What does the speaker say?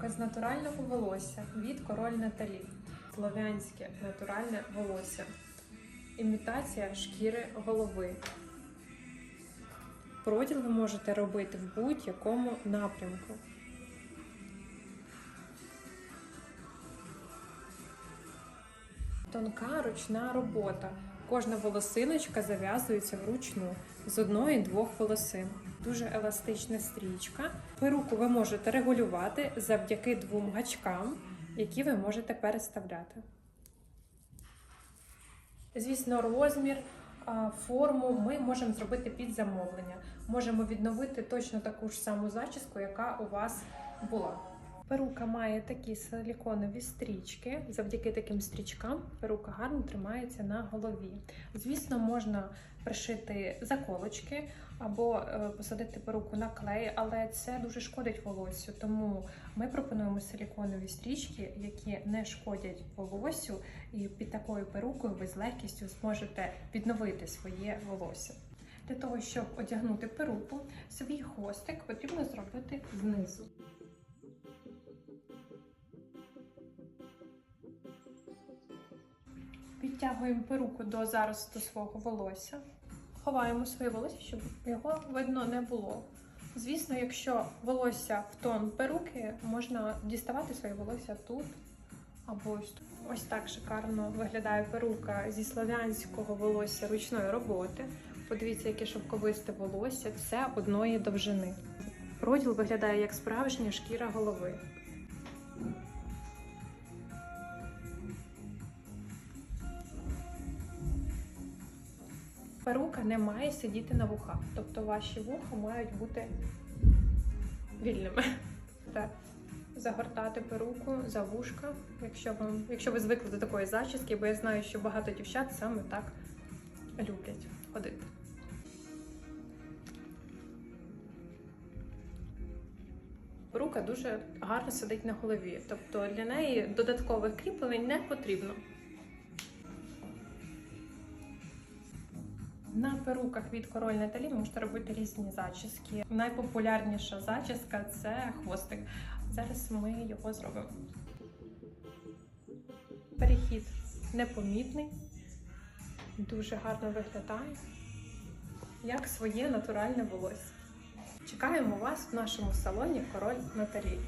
Перука з натурального волосся від король Наталі. Слов'янське натуральне волосся. Імітація шкіри голови. Проділ ви можете робити в будь-якому напрямку. Тонка ручна робота. Кожна волосиночка зав'язується вручну з одної-двох волосин. Дуже еластична стрічка. Перуку ви можете регулювати завдяки двом гачкам, які ви можете переставляти. Звісно, розмір, форму ми можемо зробити під замовлення. Можемо відновити точно таку ж саму зачіску, яка у вас була. Перука має такі силіконові стрічки. Завдяки таким стрічкам перука гарно тримається на голові. Звісно, можна пришити заколочки або е, посадити перуку на клей, але це дуже шкодить волоссю. Тому ми пропонуємо силіконові стрічки, які не шкодять волоссю, і під такою перукою ви з легкістю зможете відновити своє волосся. Для того, щоб одягнути перуку, свій хвостик потрібно зробити знизу. Підтягуємо перуку до заросту свого волосся. Ховаємо своє волосся, щоб його видно не було. Звісно, якщо волосся в тон перуки, можна діставати своє волосся тут або ось тут. Ось так шикарно виглядає перука зі слов'янського волосся ручної роботи. Подивіться, яке шовковисте волосся, все одної довжини. Проділ виглядає як справжня шкіра голови. Перука не має сидіти на вухах, тобто ваші вуха мають бути вільними. Загортати перуку за вушка, якщо вам, якщо ви звикли до такої зачіски, бо я знаю, що багато дівчат саме так люблять ходити. Перука дуже гарно сидить на голові, тобто для неї додаткових кріплень не потрібно. На перуках від король Наталі можете робити різні зачіски. Найпопулярніша зачіска це хвостик. Зараз ми його зробимо. Перехід непомітний, дуже гарно виглядає, як своє натуральне волосся. Чекаємо вас в нашому салоні Король Наталі.